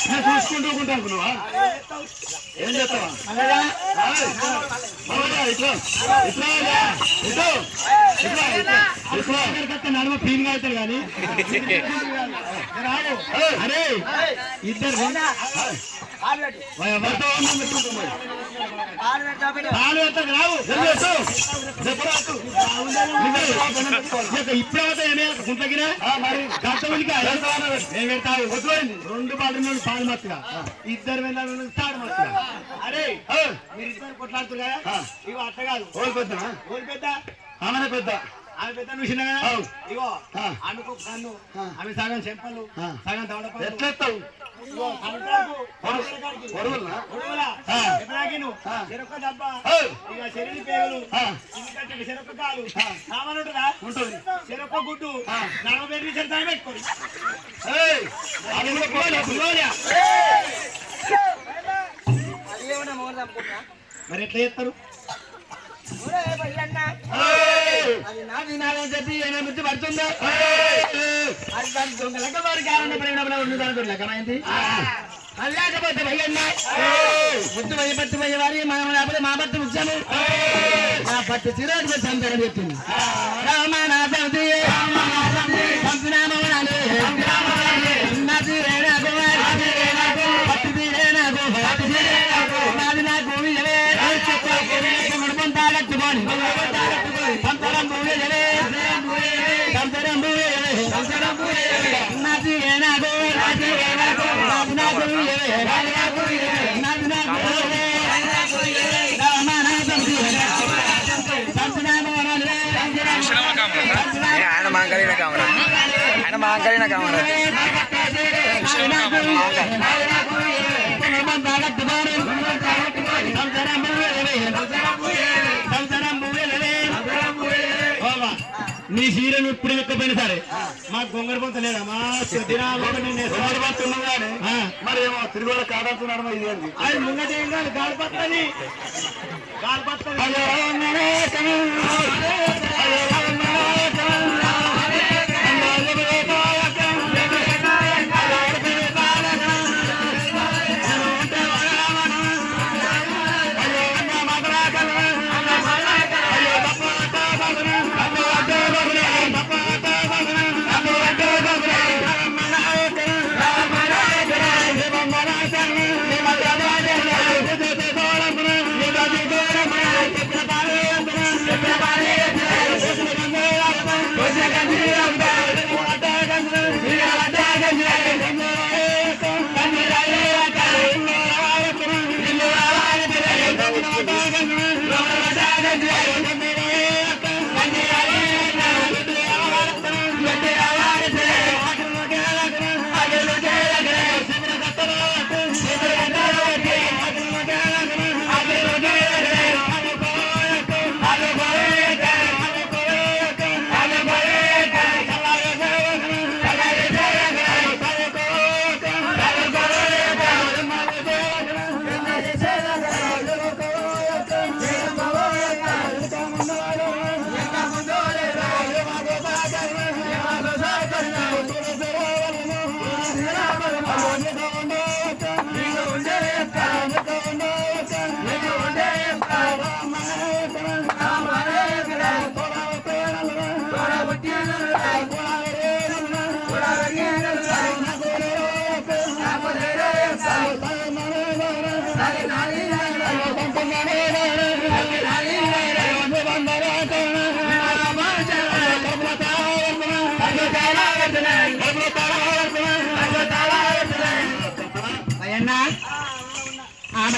నేను చూసుకుంటూ ఉంటా అనుకున్నావా ఏం చేస్తావా ఆయ్. మామయ్య, ఇట్లా ఇట్లా ఇట్లా ఇట్లా ఇట్లా కానీ అరే ఇద్దరు. ఇప్పుడు మరి. వదిలేయండి. రెండు నుండి పాలు మత్తుగా. ఇద్దరు వెళ్ళాలి తాడు మత్తుగా. అరే. మీరు ఇద్దరు ఆ. ఇగో అట్ట కాదు. ఓడి పెద్దనా? ఓరి పెద్ద. ఆమెనే పెద్ద. ఆమె పెద్ద నువ్వు. ఇగో కన్ను. ఆమె సగం చెంపలు. సగం దవడపళ్ళు ఎట్లెత్తావు. చెరొక్క కాలు. ఉంటుందా? చెరొక్క గుడ్డు. మరి ఎట్లా చేస్తారు ఏయ్, అది నా వినాలని చెప్పి ఏమైనా ముచ్చి పడుతుందా? ఏయ్, అది దాని దొంగ లెక్క వారి కారణప్పుడు ఏమైనా ఉంది దాని లెక్కమైంది అది లేకపోతే భయ్యన్న ముద్దు భయ పట్టు భయ వారి మనం లేకపోతే మా బట్టు ముచ్చాము మా పట్టు చిరాకు చెప్పింది. రామనాథం ఆయన మాంకలిన కెమెరా నీ చీరను ఇప్పుడు ఎక్కపోయినా సరే మా గొంగర పొంత లేదా? మా ఎవరు పడుతున్నావు కానీ, మరి ఏమో తిరుగుల కాడాడుతున్నాడు మరి ఇదేంటి అది ముంగట ఏం కాదు గాలి పత్తని Hallelujah.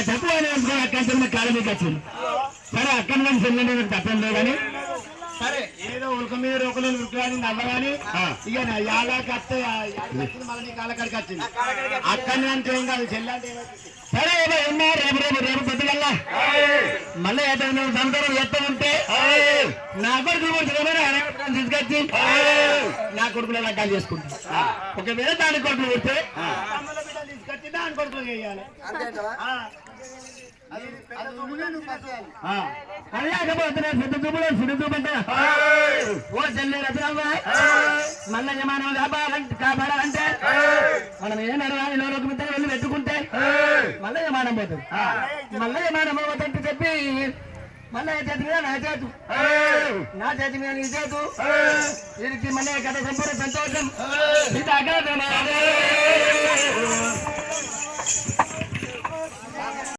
ఆమె తక్కువ అక్కడ కాలం మీకు వచ్చింది సరే అక్కడి నుంచి వెళ్ళండి నాకు తప్పని లేదు కానీ. సరే ఏదో ఉల్క మీద రోకలేదు ఉల్కలని నవ్వగాని ఇక నా యాగాకి వస్తే మళ్ళీ నీ కాళ్ళకాడికి వచ్చింది. అక్కడి నుంచి ఏం కాదు చెల్లంటే? సరే ఏదో ఉన్నా రేపు రేపు రేపు పొద్దుగల్లా. మళ్ళీ ఏదో నువ్వు సంతరం ఎత్త ఉంటే నా కొడుకు కొడుకు తీసుకొచ్చి నా కొడుకులో లగ్గాలు చేసుకుంటా ఒకవేళ దాని కొడుకులు పుడితే తీసుకొచ్చి దాని కొడుకులు చేయాలి. ఓ చెల్లె రత్నమ్మ మళ్ళీ జమానం కాపాడాలంటే కాపాడాలంటే మనం ఏం నడవాలి లోకి వెళ్ళి పెట్టుకో విమానం పోతుంది మళ్ళీ విమానం పోతుంటే చెప్పి మళ్ళీ చేతి మీద నా చేతు నా చేతి మీద నీ చేతు వీరికి మళ్ళీ కథ సంపూర్ణ సంతోషం